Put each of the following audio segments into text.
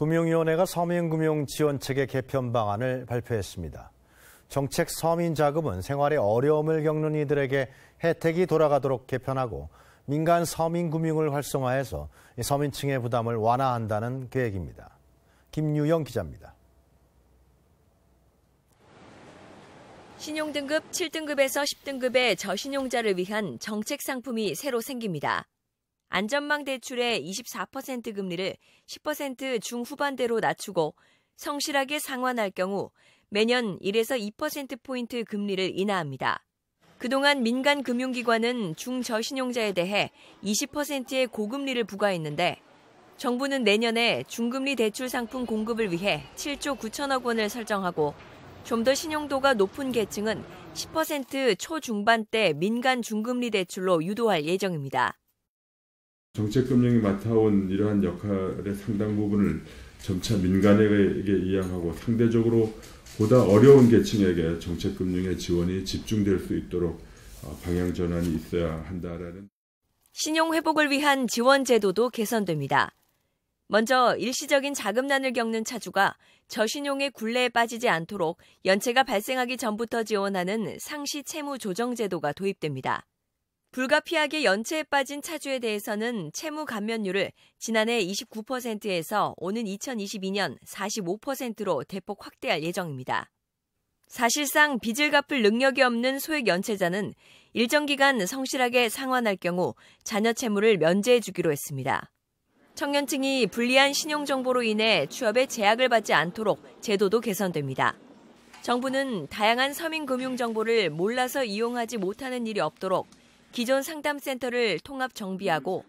금융위원회가 서민금융 지원체계 개편 방안을 발표했습니다. 정책 서민 자금은 생활에 어려움을 겪는 이들에게 혜택이 돌아가도록 개편하고 민간 서민 금융을 활성화해서 서민층의 부담을 완화한다는 계획입니다. 김유영 기자입니다. 신용등급 7등급에서 10등급의 저신용자를 위한 정책 상품이 새로 생깁니다. 안전망 대출의 24% 금리를 10% 중후반대로 낮추고 성실하게 상환할 경우 매년 1에서 2%포인트 금리를 인하합니다. 그동안 민간 금융기관은 중저신용자에 대해 20%의 고금리를 부과했는데 정부는 내년에 중금리 대출 상품 공급을 위해 7조 9천억 원을 설정하고 좀 더 신용도가 높은 계층은 10% 초중반대 민간 중금리 대출로 유도할 예정입니다. 정책금융이 맡아온 이러한 역할의 상당 부분을 점차 민간에게 이양하고 상대적으로 보다 어려운 계층에게 정책금융의 지원이 집중될 수 있도록 어, 방향 전환이 있어야 한다라는 신용 회복을 위한 지원 제도도 개선됩니다. 먼저 일시적인 자금난을 겪는 차주가 저신용의 굴레에 빠지지 않도록 연체가 발생하기 전부터 지원하는 상시 채무 조정 제도가 도입됩니다. 불가피하게 연체에 빠진 차주에 대해서는 채무 감면율을 지난해 29%에서 오는 2022년 45%로 대폭 확대할 예정입니다. 사실상 빚을 갚을 능력이 없는 소액 연체자는 일정 기간 성실하게 상환할 경우 자녀 채무를 면제해 주기로 했습니다. 청년층이 불리한 신용 정보로 인해 취업에 제약을 받지 않도록 제도도 개선됩니다. 정부는 다양한 서민 금융 정보를 몰라서 이용하지 못하는 일이 없도록 기존 상담센터를 통합 정비하고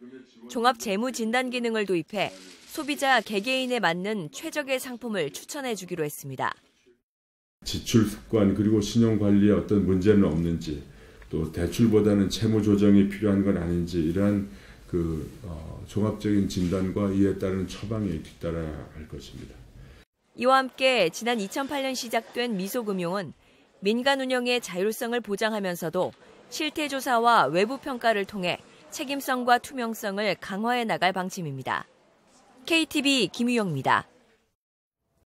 종합 재무 진단 기능을 도입해 소비자 개개인에 맞는 최적의 상품을 추천해 주기로 했습니다. 지출 습관 그리고 신용 관리에 어떤 문제는 없는지 또 대출보다는 채무 조정이 필요한 건 아닌지 이러한 그 어, 종합적인 진단과 이에 따른 처방에 뒤따라야 할 것입니다. 이와 함께 지난 2008년 시작된 미소금융은 민간 운영의 자율성을 보장하면서도 실태조사와 외부 평가를 통해 책임성과 투명성을 강화해 나갈 방침입니다. KTV 김유영입니다.